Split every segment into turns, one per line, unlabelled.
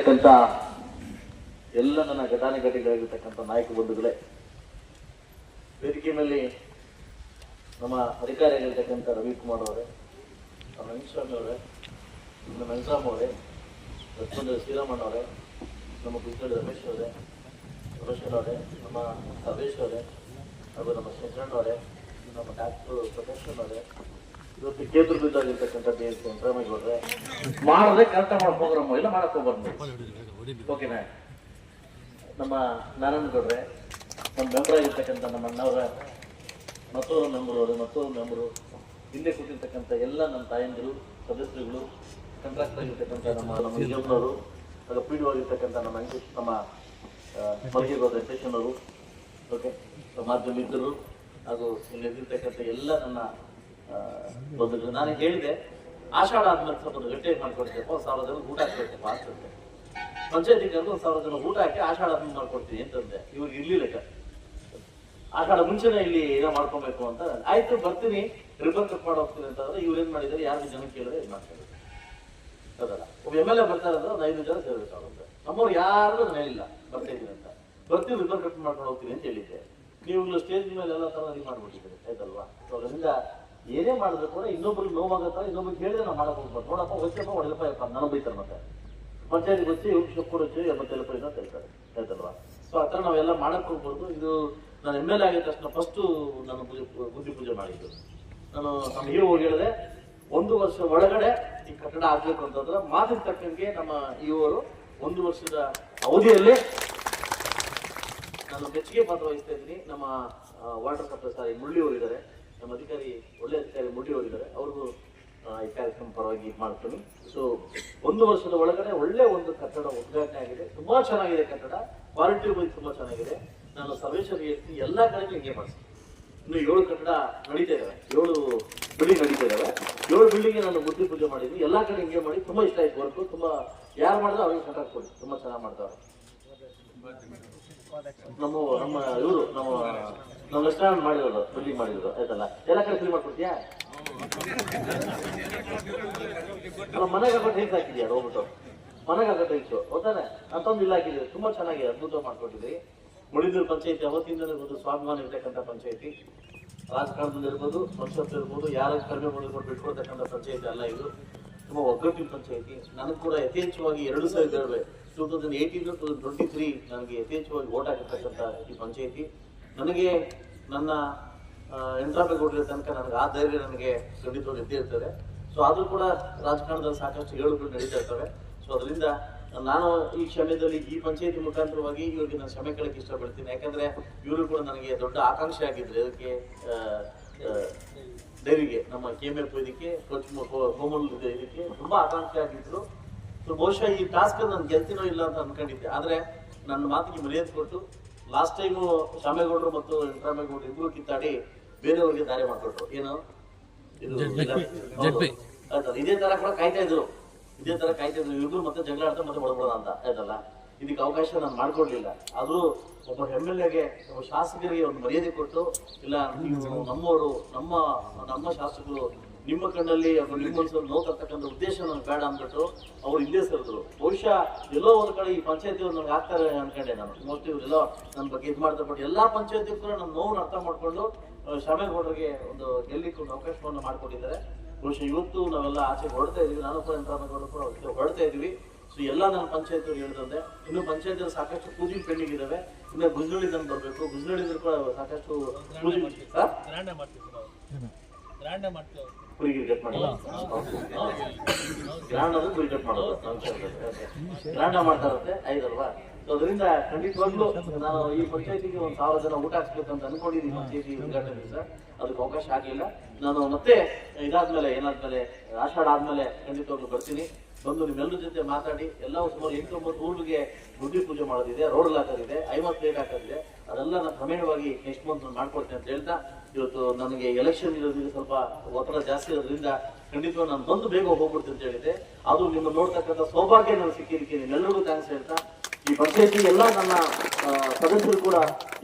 ಇರ್ತಕ್ಕಂಥ ಎಲ್ಲ ನನ್ನ ಘಟಾನುಘಟಿಗಳಾಗಿರ್ತಕ್ಕಂಥ ನಾಯಕ ಬಂಧುಗಳೇ ವೇದಿಕೆ ನಮ್ಮ ಅಧಿಕಾರಿಯಾಗಿರ್ತಕ್ಕಂಥ ರವಿಕುಮಾರ್ ಅವರೇ, ನಮ್ಮ ಅವರೇ, ನಮ್ಮ ವೆಂಕಟರಾಮ್ ಅವರೇ ಲಕ್ಷ್ಮಣ ಶ್ರೀರಾಮಣ್ಣ ಅವರೇ, ನಮ್ಮ ಗುಜ್ಜಳ್ಳಿ ರಮೇಶ್ ಅವರೇ ರಮೇಶ್ವರ್ ಅವರೇ, ನಮ್ಮ ಸಬೇಶ್ ಅವರೇ, ಹಾಗೂ ನಮ್ಮ ಶಂಕರಣ್ಣ ಅವರೇ, ನಮ್ಮ ಡಾಕ್ಟರ್ ಪ್ರಕಾಶ್ ಅವರೇ ಇವತ್ತು ಎಸ್ ವೆಂಕಟರಾಮೇಗೌಡ್ರೆ ಮಾಡಿದ್ರೆ ಕರೆಕ್ಟ್ ಮಾಡಕ್ ಹೋಗ್ರಮ್ಮ, ಇಲ್ಲ ಮಾಡಕ್ ಹೋಗ್ಬಾರ್ದು. ಓಕೆನಾ ನಮ್ಮ ನಾರಾಯಣಗೌಡ್ರೆ ನಮ್ಮ ಮೆಂಬರ್ ಆಗಿರ್ತಕ್ಕಂಥ ನಮ್ಮ ಅಣ್ಣವರ ಮತ್ತೊಬ್ಬರು ಮೆಂಬರ್ ಅವರು ಮತ್ತೊಂದು ಮೆಂಬರು ಹಿಂದೆ ಕೂತಿರ್ತಕ್ಕಂಥ ಎಲ್ಲ ನಮ್ಮ ತಾಯಂದಿರು, ಸದಸ್ಯರುಗಳು ಕಂಟ್ರಾಕ್ಟ್ ಆಗಿರ್ತಕ್ಕಂಥ ನಮ್ಮ ನಮ್ಮ ನಿಜಮ್ಮನವರು ಹಾಗೂ ಪಿ ಡಿ ಆಗಿರ್ತಕ್ಕಂಥ ನಮ್ಮ ಅಂಕೇಶ್, ನಮ್ಮ ಮಲಗಿರೋದ ಸ್ಟೇಷನ್ ಅವರು ಓಕೆ ಮಾಧ್ಯಮ ಮಿತ್ರರು, ಹಾಗೂ ಇಲ್ಲಿ ಇದ್ದಿರ್ತಕ್ಕಂಥ ಎಲ್ಲ ನನ್ನ ಬಂಧುಗಳು ನಾನು ಹೇಳಿದೆ, ಆಷಾಢ ಆದ್ಮೇಲೆ ಸ್ವಲ್ಪ ಗಟ್ಟಿ ಮಾಡ್ಕೊಡ್ತೇವೆ ಒಂದು ಸಾವಿರ ಜನ ಊಟ ಹಾಕ್ಬೇಕು ಅಂತಂದೆ ಪಂಚಾಯತಿ ಕರೆದು ಒಂದು ಸಾವಿರ ಜನ ಊಟ ಹಾಕಿ ಆಷಾಢ ಆದ್ಮೇಲೆ ಮಾಡ್ಕೊಡ್ತೀನಿ ಅಂತಂದೆ ಇವ್ರಿಗೆ ಇರ್ಲಿಲ್ಲ ಆಷಾಢ ಮುಂಚೆನೆ ಇಲ್ಲಿ ಏನೋ ಮಾಡ್ಕೊಬೇಕು ಅಂತ ಆಯ್ತು, ಬರ್ತೀನಿ. ರಿಬನ್ ಕಟ್ ಮಾಡಿ ಹೋಗ್ತೀನಿ ಅಂತಂದ್ರೆ ಇವ್ರು ಏನ್ ಮಾಡಿದ್ದಾರೆ? ಯಾರು ಜನ ಕೇಳಿದ್ರೆ ಇದು ಮಾಡ್ತಾರೆ. ಅದಲ್ಲ. ಒಬ್ಬ ಎಂ ಎಲ್ ಎ ಬರ್ತಾರೆ ಅಂದ್ರೆ ಒಂದು ಐದು ಜನ ಸೇರ್ಬೇಕಾಗುತ್ತೆ ನಮ್ಮವ್ರು ಯಾರು ಹೇಳಿಲ್ಲ, ಬರ್ತಾ ಅಂತ. ಬರ್ತೀನಿ ರಿಬನ್ ಕಟ್ ಮಾಡ್ಕೊಂಡು ಹೋಗ್ತೀನಿ ಅಂತ ಹೇಳಿದ್ದೆ. ನೀವು ಸ್ಟೇಜ್ ಮೇಲೆ ಎಲ್ಲ ತರ ಇದು ಮಾಡ್ಬಿಟ್ಟಿದ್ದೀರಿ, ಆಯ್ತಲ್ವಾ? ಸೊ ಅದರಿಂದ ಏನೇ ಮಾಡಿದ್ರು ಕೂಡ ಇನ್ನೊಬ್ರಿಗೆ ನೋವಾಗತ್ತ, ಇನ್ನೊಬ್ರಿಗೆ ಹೇಳಿದ್ರೆ ನಾವು ಮಾಡಕ್ ಹೋಗ್ಬಾರ್ದು ನೋಡಪ್ಪ ಹೊಚ್ಚಪ್ಪ ಒಡೆದಪ್ಪ ಯಪ್ಪ, ನಾನು ಬೈತಾರೆ ಮತ್ತೆ. ಪಂಚಾಯತ್ ಗೊತ್ತಿ ಶುಕ್ರು ಕೊಡುತ್ತೆ ಮತ್ತೆ ಅಂತ ಹೇಳ್ತಾರೆ ಆಯ್ತಲ್ವಾ ಸೊ ಆ ಥರ ನಾವೆಲ್ಲ ಮಾಡಕ್ ಹೋಗ್ಬಾರ್ದು. ಇದು ನಾನು ಎಂ ಎಲ್ ಎ ಆಗಿದ ತಕ್ಷಣ ಫಸ್ಟು ನಾನು ಪೂಜೆ ಪೂಜೆ ಮಾಡಿದ್ದು. ನಾನು ನಮ್ಮ ಹೀರೋ ಹೋಗಿ ಹೇಳಿದೆ, ಒಂದು ವರ್ಷ ಒಳಗಡೆ ಈ ಕಟ್ಟಡ ಆಗ್ಬೇಕು ಅಂತಂದ್ರೆ ಮಾತಿನ ತಕ್ಕಂಗೆ ನಮ್ಮ ಇವರು ಒಂದು ವರ್ಷದ ಅವಧಿಯಲ್ಲಿ ನಾನು ಮೆಚ್ಚುಗೆ ಪಾತ್ರ ವಹಿಸ್ತಾ ಇದ್ದೀನಿ. ನಮ್ಮ ವಾಟರ್ ಸಪ್ಲೈ ಸಾರಿ ಮುಳ್ಳಿ ಹೋಗಿದ್ದಾರೆ ನಮ್ಮ ಅಧಿಕಾರಿ ಒಳ್ಳೆ ಅಧಿಕಾರಿ ಮುಟ್ಟಿ ಹೋಗಿದ್ದಾರೆ. ಅವ್ರಿಗೂ ಈ ಕಾರ್ಯಕ್ರಮ ಪರವಾಗಿ ಮಾಡ್ತೀನಿ. ಸೊ ಒಂದು ವರ್ಷದ ಒಳಗಡೆ ಒಳ್ಳೆ ಒಂದು ಕಟ್ಟಡ ಉದ್ಘಾಟನೆ ಆಗಿದೆ. ತುಂಬಾ ಚೆನ್ನಾಗಿದೆ ಕಟ್ಟಡ. ಕ್ವಾಲಿಟಿ ಬಗ್ಗೆ ತುಂಬಾ ಚೆನ್ನಾಗಿದೆ. ನಾನು ಸರ್ವೇಶ್ವರಿ ಹೇಳ್ತೀನಿ, ಎಲ್ಲಾ ಕಡೆಗೂ ಹಿಂಗೆ ಮಾಡಿಸ್ತೀನಿ. ಇನ್ನು ಏಳು ಕಟ್ಟಡ ನಡೀತಾ ಇದಾವೆ. ಏಳು ಬಿಲ್ಡಿಂಗ್ ನಡೀತಾ ಇದಾವೆ. ಏಳು ಬಿಲ್ಡಿಂಗ್ ನಾನು ಬುದ್ಧಿ ಪೂಜೆ ಮಾಡಿದ್ದೀನಿ. ಎಲ್ಲಾ ಕಡೆ ಹಿಂಗೆ ಮಾಡಿ, ತುಂಬಾ ಇಷ್ಟ ಆಯ್ತು ವರ್ಕು ತುಂಬಾ, ಯಾರು ಮಾಡಿದ್ರೆ ಅವ್ರಿಗೆ ಕಾಂಟ್ರಾಕ್ಟ್ ಕೊಡಿ. ತುಂಬಾ ಚೆನ್ನಾಗಿ ಮಾಡ್ತಾರೆ. ನಮ್ಮ ನಮ್ಮ ಇವರು, ನಮ್ಮ ನಮ್ಮ ರೆಸ್ಟೋರೆಂಟ್ ಮಾಡಿರೋದು ಬಿಲ್ಡಿಂಗ್ ಮಾಡಿರೋದು, ಆಯ್ತಲ್ಲ? ಎಲ್ಲ ಕಡೆ ಫ್ರೀ ಮಾಡ್ಕೊಡ್ತೀಯಾ? ಅಲ್ಲ, ಮನೆಗೆ ಹಾಕೊಂಡು ಟೈಲ್ಸ್ ಹಾಕಿದ್ಯಾ ಹೋಗ್ಬಿಟ್ಟು ಮನೆಗೆ ಹಾಕೋ ಟೈಲ್ಸು ಹೌದಾನೆ ಅಂತೊಂದು ಇಲ್ಲ ಹಾಕಿದ್ರಿ ತುಂಬಾ ಚೆನ್ನಾಗಿದೆ, ಅದ್ಭುತ ಮಾಡ್ಕೊಟ್ಟಿದ್ರಿ ಮುಳಿದೂರು ಪಂಚಾಯತಿ ಅವತ್ತಿಂದ ಇರ್ಬೋದು ಸ್ವಾಭಿಮಾನ ಇರ್ತಕ್ಕಂಥ ಪಂಚಾಯತಿ. ರಾಜಕಾರಣದಲ್ಲಿ ಇರ್ಬೋದು ಸಂಸತ್ ಇರ್ಬೋದು, ಯಾರು ಕಡಿಮೆ ಮಾಡಿಕೊಂಡು ಬಿಟ್ಕೊಳ್ತಕ್ಕಂಥ ಪಂಚಾಯತಿ ಅಲ್ಲ ಇದು. ತುಂಬ ಒಗ್ಗಟ್ಟಿನ ಪಂಚಾಯತಿ. ನನಗೆ ಕೂಡ ಯಥೇಚ್ಛವಾಗಿ ಎರಡು ಸಾವಿರದ two thousand eighteen to twenty three ನನಗೆ ಯಥೇಚ್ಛವಾಗಿ ಓಟ್ ಹಾಕಿರ್ತಕ್ಕಂಥ ಈ ಪಂಚಾಯತಿ. ನನಗೆ ನನ್ನ ಎಂಟ್ರಾಪೇಗೌಡರ ತನಕ ನನಗೆ ಆ ಧೈರ್ಯ ನನಗೆ ಖಂಡಿತವಾಗಿ ಇದ್ದೇ ಇರ್ತದೆ. ಸೊ ಆದರೂ ಕೂಡ ರಾಜಕಾರಣದಲ್ಲಿ ಸಾಕಷ್ಟು ಹೇಳುಗಳು ನಡೀತಾ ಇರ್ತವೆ. ಸೊ ಅದರಿಂದ ನಾನು ಈ ಕ್ಷಣದಲ್ಲಿ ಈ ಪಂಚಾಯತಿ ಮುಖಾಂತರವಾಗಿ ಇವರಿಗೆ ನಾನು ಕ್ಷಮೆ ಕೇಳಕ್ಕೆ ಇಷ್ಟಪಡ್ತೀನಿ. ಯಾಕಂದ್ರೆ ಇವರು ಕೂಡ ನನಗೆ ದೊಡ್ಡ ಆಕಾಂಕ್ಷೆ ಆಗಿದ್ರು. ಇದಕ್ಕೆ ಡೈರಿಗೆ ನಮ್ಮ ಕೆ ಎಂ ಎಫ್ ಇದಕ್ಕೆ ಕೋಚ್ ಹೋಮಲ್ ಇದಕ್ಕೆ ತುಂಬಾ ಆಕಾಂಕ್ಷೆ ಆಗಿದ್ರು. ಸೊ ಬಹುಶಃ ಈ ಟಾಸ್ಕ್ ನಾನು ಗೆಲ್ತಿನೋ ಇಲ್ಲ ಅಂತ ಅನ್ಕೊಂಡಿದ್ದೆ. ಆದ್ರೆ ನನ್ನ ಮಾತಿಗೆ ಮರ್ಯಾದೆ ಕೊಟ್ಟು ಲಾಸ್ಟ್ ಟೈಮು ಶಾಮೇಗೌಡರು ಮತ್ತು ವೆಂಕಟರಾಮೇಗೌಡರು ಇಬ್ಬರು ಕಿತ್ತಾಡಿ ಬೇರೆಯವ್ರಿಗೆ ದಾರಿ ಮಾಡ್ಕೊಟ್ರು. ಏನು? ಇದು ಹೌದು. ಆಯ್ತಲ್ಲ ಇದೇ ತರ ಕೂಡ ಕಾಯ್ತಾ ಇದ್ರು. ಇದೇ ತರ ಕಾಯ್ತಾ ಇದ್ರು. ಇಬ್ರು ಮತ್ತೆ ಜಗಳ ಆಡ್ತಾ ಮತ್ತೆ ಹೊಡ್ಬೋದ ಅಂತ. ಆಯ್ತಲ್ಲ? ಇದಕ್ಕೆ ಅವಕಾಶ ನಾನು ಮಾಡ್ಕೊಡ್ಲಿಲ್ಲ. ಆದ್ರೂ ಒಬ್ಬ ಎಂ ಎಲ್ ಎಗೆ ಒಬ್ಬ ಶಾಸಕರಿಗೆ ಒಂದು ಮರ್ಯಾದೆ ಕೊಟ್ಟು ಇಲ್ಲ ನೀವು ನಮ್ಮವರು ನಮ್ಮ ನಮ್ಮ ಶಾಸಕರು ನಿಮ್ಮ ಕಣ್ಣಲ್ಲಿ ಅಥವಾ ನಿಮ್ಮ ಮನಸ್ಸಲ್ಲಿ ನೋವು ಉದ್ದೇಶ ನನಗೆ ಬೇಡ ಅಂದ್ಬಿಟ್ಟು ಅವ್ರು ಇಲ್ಲೇ ಸರಿದ್ರು. ಬಹುಶಃ ಎಲ್ಲೋ ಒಂದು ಕಡೆ ಈ ಪಂಚಾಯತಿ ನನಗೆ ಆಗ್ತಾರೆ ಅನ್ಕೊಂಡೆ ನಾನು. ಮೋಸ್ಟ್ಲಿ ಇವರೆಲ್ಲೋ ನನ್ನ ಬಗ್ಗೆ ಇದು ಮಾಡ್ತಾರೆ ಬಟ್ ಎಲ್ಲಾ ಪಂಚಾಯತಿ ಕೂಡ ನಮ್ಮ ನೋವನ್ನು ಅರ್ಥ ಮಾಡ್ಕೊಂಡು ಶ್ರಮೇಗೌಡರಿಗೆ ಒಂದು ಗೆಲ್ಲಿಕ್ಕೆ ಒಂದು ಅವಕಾಶವನ್ನು ಮಾಡಿಕೊಟ್ಟಿದ್ದಾರೆ. ಬಹುಶಃ ಇವತ್ತು ನಾವೆಲ್ಲ ಆಚೆ ಹೊರಡ್ತಾ ಇದೀವಿ. ನಾನು ಕೂಡ ರಾಮೇಗೌಡರು ಕೂಡ ಹೊಡ್ತಾ ಹೊರಡ್ತಾ ಇದೀವಿ. ಸೊ ಎಲ್ಲ ನನ್ನ ಪಂಚಾಯತ್ ಹೇಳಿದಂತೆ ಇನ್ನು ಪಂಚಾಯತ್ ಸಾಕಷ್ಟು ಪೂಜೆ ಪೆಂಡಿಂಗ್ ಇದಾವೆ. ಇನ್ನು ಗುಜ್ನಳ್ಳಿ ನಮ್ಗೆ ಬರಬೇಕು. ಗುಜ್ನಳ್ಳಿ ಕೂಡ ಸಾಕಷ್ಟು ಪೂಜೆ?
ಗ್ರ್ಯಾಂಡೇ ಮಾಡ್ತೀವಿ ಸರ್ ಗ್ರ್ಯಾಂಡೇ
ಕುರಿಗಿರಿ ಕಟ್ ಮಾಡಿ ಗ್ರಾಂಡ್ ಅದು ಕುರಿ ಕಟ್ ಮಾಡೋದು ಗ್ರಾಂಡ ಮಾಡ್ತಾ ಇರುತ್ತೆ. ಐದಲ್ವಾ ಸೊ ಅದರಿಂದ ಖಂಡಿತವಾಗ್ಲೂ ನಾನು ಈ ಪಂಚಾಯತಿಗೆ ಒಂದು ಸಾವಿರ ಜನ ಊಟ ಹಾಕ್ಸ್ಬೇಕಂತ ಅನ್ಕೊಂಡಿದ್ದೀನಿ ಪಂಚಾಯತಿ ಉದ್ಘಾಟನೆ ದಿವಸ ಅದಕ್ಕೆ ಅವಕಾಶ ಆಗಲಿಲ್ಲ. ನಾನು ಮತ್ತೆ ಇದಾದ್ಮೇಲೆ ಏನಾದ್ಮೇಲೆ ಆಷಾಢ ಆದ್ಮೇಲೆ ಖಂಡಿತವಾಗ್ಲೂ ಬರ್ತೀನಿ. ಬಂದು ನಿಮ್ಮೆಲ್ಲರ ಜೊತೆ ಮಾತಾಡಿ, ಎಲ್ಲ ಸುಮಾರು ಎಂಟು ಒಂಬತ್ತು ಊರಿಗೆ ಗುಡ್ಡಿ ಪೂಜೆ ಮಾಡೋದಿದೆ ರೋಡ್ ಹಾಕೋದಿದೆ, ಐವತ್ತು ಪ್ಲೇಟ್ ಹಾಕೋದಿದೆ, ಅದೆಲ್ಲ ನಾನು ಕ್ರಮೇಣವಾಗಿ ನೆಕ್ಸ್ಟ್ ಮಂತ್ ಮಾಡ್ಕೊಡ್ತೇನೆ ಅಂತ ಹೇಳ್ತಾ, ಇವತ್ತು ನನಗೆ ಎಲೆಕ್ಷನ್ ಇರೋದ್ರಿಂದ ಸ್ವಲ್ಪ ಒತ್ತಡ ಜಾಸ್ತಿ ಇರೋದ್ರಿಂದ ಖಂಡಿತವಾಗಿ ನಾನು ಬಂದು ಬೇಗ ಹೋಗ್ಬಿಡ್ತೀನಿ ಅಂತ ಹೇಳಿದೆ ಅದು ನಿಮ್ಮ ನೋಡ್ತಕ್ಕಂಥ ಸೌಭಾಗ್ಯ ನಾನು ಸಿಕ್ಕಿದ್ದಕ್ಕೆ ನಿಮ್ಮೆಲ್ಲರಿಗೂ ಥ್ಯಾಂಕ್ಸ್ ಹೇಳ್ತಾ, ಈ ಪಂಚಾಯತಿ ಎಲ್ಲ ನನ್ನ ಸದಸ್ಯರು ಕೂಡ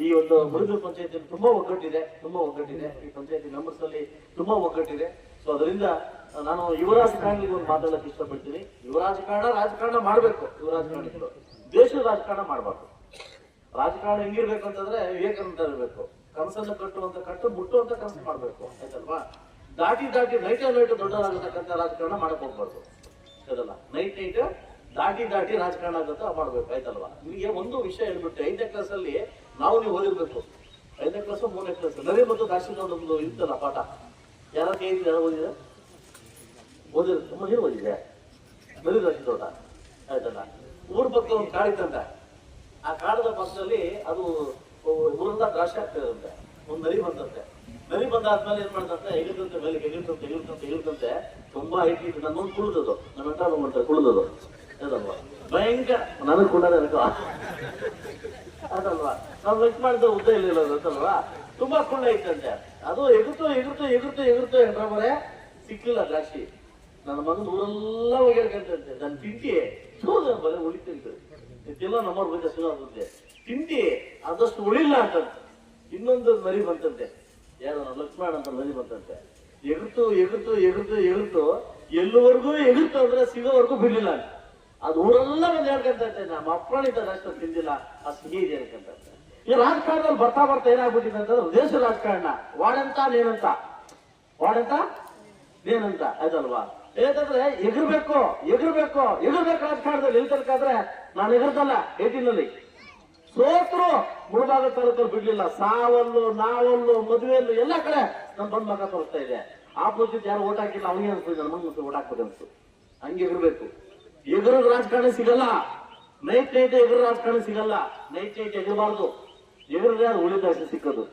ಈ ಒಂದು ಮುರುಗಲ್ ಪಂಚಾಯತಿ ತುಂಬಾ ಒಗ್ಗಟ್ಟಿದೆ ತುಂಬಾ ಒಗ್ಗಟ್ಟಿದೆ. ಈ ಪಂಚಾಯತಿ ಮೆಂಬರ್ಸ್ ಅಲ್ಲಿ ತುಂಬಾ ಒಗ್ಗಟ್ಟಿದೆ. ಸೊ ಅದರಿಂದ ನಾನು ಯುವ ರಾಜಕಾರಣಿಗೆ ಒಂದು ಮಾತಾಡಕ್ಕೆ ಇಷ್ಟಪಡ್ತೀನಿ. ಯುವ ರಾಜಕಾರಣ ರಾಜಕಾರಣ ಮಾಡ್ಬೇಕು. ಯುವ ರಾಜಕಾರಣಿಗಳು ದೇಶದ ರಾಜಕಾರಣ ಮಾಡಬಾರ್ದು. ರಾಜಕಾರಣ ಹೆಂಗಿರ್ಬೇಕು ಅಂತಂದ್ರೆ ವಿವೇಕಾನಂದ ಇರಬೇಕು ಕನಸನ್ನು ಕಟ್ಟುವಂತ ಕಟ್ಟು ಮುಟ್ಟುವಂತ ಕನಸು ಮಾಡಬೇಕು. ಆಯ್ತಲ್ವಾ? ದಾಟಿ ದಾಟಿ ನೈಟ್ ನೈಟ್ ದೊಡ್ಡದಾಗತಕ್ಕಂಥ ರಾಜಕಾರಣ ಮಾಡಕ್ ಹೋಗ್ಬಾರ್ದು. ಅದಲ್ಲ ನೈಟ್ ನೈಟ್ ದಾಟಿ ದಾಟಿ ರಾಜಕಾರಣ ಆಗುತ್ತೆ ಮಾಡ್ಬೇಕು. ಆಯ್ತಲ್ವಾ? ನಿಮಗೆ ಒಂದು ವಿಷಯ ಹೇಳ್ಬಿಟ್ಟು ಐದನೇ ಕ್ಲಾಸ್ ಅಲ್ಲಿ ನಾವು ನೀವು ಓದಿರ್ಬೇಕು. ಐದನೇ ಕ್ಲಾಸ್ ಮೂರನೇ ಕ್ಲಾಸ್ ನರಿ ಮತ್ತು ದಾಶಿಂದ ಒಂದು ಇರ್ತಲ್ಲ ಪಾಠ? ಯಾರ ಕೈ ಯಾರು ಓದಿದೆ? ಓದಿದ್ರೆ ತುಂಬ ನೀರು ಓದಿದೆ ನರಿ ದಾಕ್ಷಿ ತೋಟ ಆಯ್ತಲ್ಲ? ಊರ್ ಪಕ್ಕ ಒಂದು ಕಾಡಿತ್ತಂತೆ ಆ ಕಾಡದ ಪಕ್ಕದಲ್ಲಿ ಅದು ಊರಿಂದ ದ್ರಾಕ್ಷಿ ಆಗ್ತಿದಂತೆ ಒಂದು ನರಿ ಬಂದಂತೆ ನರಿ ಬಂದಾದ್ಮೇಲೆ ಏನ್ ಮಾಡ್ತಂತೆ? ಎಗಿರ್ತಂತೆ ಮೇಲೆ ಎಗಿರ್ತಂತೆ ಎಗಿರ್ತಂತೆ ಎಗಿರ್ತಂತೆ ತುಂಬಾ ಐಟಿ ಇತ್ತು. ನನ್ನೊಂದು ಕುಳಿದದು ನನ್ನ ಎಂಟ ಮಾಡ್ತಾರೆ ಕುಳಿದದು ಅದಲ್ವಾ ಭಯಂಕರ ನನಗೆ ಕೂಡ ಅದಲ್ವಾ ನಾವು ಲೆಕ್ಕ ಮಾಡಿದ ಉದ್ದ ಇರಲಿಲ್ಲ ಅಂತಲ್ವಾ ತುಂಬಾ ಕುಳ್ಳ ಇತ್ತಂತೆ. ಅದು ಎಗುತ್ತೋ ಎಗುತ್ತೋ ಎಗುತ್ತೋ ಎಗುತ್ತೋ ಎಂಟ್ರ ಮರೆ ಸಿಕ್ಕಿಲ್ಲ ದ್ರಾಕ್ಷಿ ನನ್ನ ಮಗನ ಊರೆಲ್ಲ ಹೋಗ್ಯಾಡ್ಕಂತಂತೆ ನನ್ನ ತಿಂತಿ ಹೌದು ಬಲೆ ಉಳಿತಂತೆ ಇದೆಲ್ಲ ನಮ್ಮವ್ರ ಬಗ್ಗೆ ತಿಂತಿ ಆದಷ್ಟು ಉಳಿಲ್ಲ ಅಂತಂತೆ. ಇನ್ನೊಂದು ಮರಿ ಬಂತಂತೆ. ಯಾರು ಲಕ್ಷ್ಮಣ ಅಂತ ಮರಿ ಬಂತಂತೆ. ಎಗುತ್ತು ಎಗುತ್ತು ಎಗುತ್ತು ಎಗುತ್ತು ಎಲ್ಲವರೆಗೂ ಎಗುತ್ತು ಅಂದ್ರೆ ಸಿಗೋವರೆಗೂ ಬಿಡಲಿಲ್ಲ ಅಂತ. ಅದು ಊರೆಲ್ಲ ಬಂದು ಹೇಳ್ಕಂತಂತೆ ನಮ್ಮ ಅಪ್ಪಣಿತ ಅಷ್ಟು ತಿಂದಿಲ್ಲ ಆ ಸಿಹಿ ಇದೆ ಹೇಳ್ಕಂತಂತೆ ಈ ರಾಜಕಾರಣದಲ್ಲಿ ಬರ್ತಾ ಬರ್ತಾ ಏನಾಗ್ಬಿಟ್ಟಿದೆ ಅಂತಂದ್ರೆ ದೇಶ ರಾಜಕಾರಣ. ವಾಡಂತ, ನೇನಂತ? ವಾಡಂತ? ನೇನಂತ? ಆಯ್ತಲ್ವಾ? ಏನಂತಂದ್ರೆ ಎಗರ್ಬೇಕು ಎಗರ್ಬೇಕು ಎಗರ್ಬೇಕು ರಾಜಕಾರಣದಲ್ಲಿ ಆದ್ರೆ ನಾನು ಎಗರ್ದಲ್ಲ, ಏಟಿನಲ್ಲಿ. ಸೋತ್ರು ಮುಳಬಾಗ ತಾಲೂಕಲ್ಲಿ ಬಿಡ್ಲಿಲ್ಲ. ಸಾವಲ್ಲು, ನಾವಲ್ಲು ಮದುವೆಯಲ್ಲು ಎಲ್ಲ ಕಡೆ ನಮ್ಮ ಬಂದ್ ಮಗ ತೋರಿಸ್ತಾ ಇದೆ. ಆಪೋಸಿಟ್ ಯಾರು ಓಟ್ ಹಾಕಿಲ್ಲ, ಅವನಿಗೆ ಅನ್ಸುತ್ತೆ ನನ್ನ ಮಗ ಓಟ್ ಹಾಕ್ಬೇಕು ಅನ್ಸ್ತು ಹಂಗೆ ಎಗರ್ಬೇಕು. ಎಗರದ ರಾಜಕಾರಣ ಸಿಗಲ್ಲ. ನೈಟ್ ನೈಟ್ ಎಗರ ರಾಜಕಾರಣ ಸಿಗಲ್ಲ. Night night ಎಗರಬಾರ್ದು. ಎಗರದ ಉಳಿದ ಸಿಕ್ಕದು.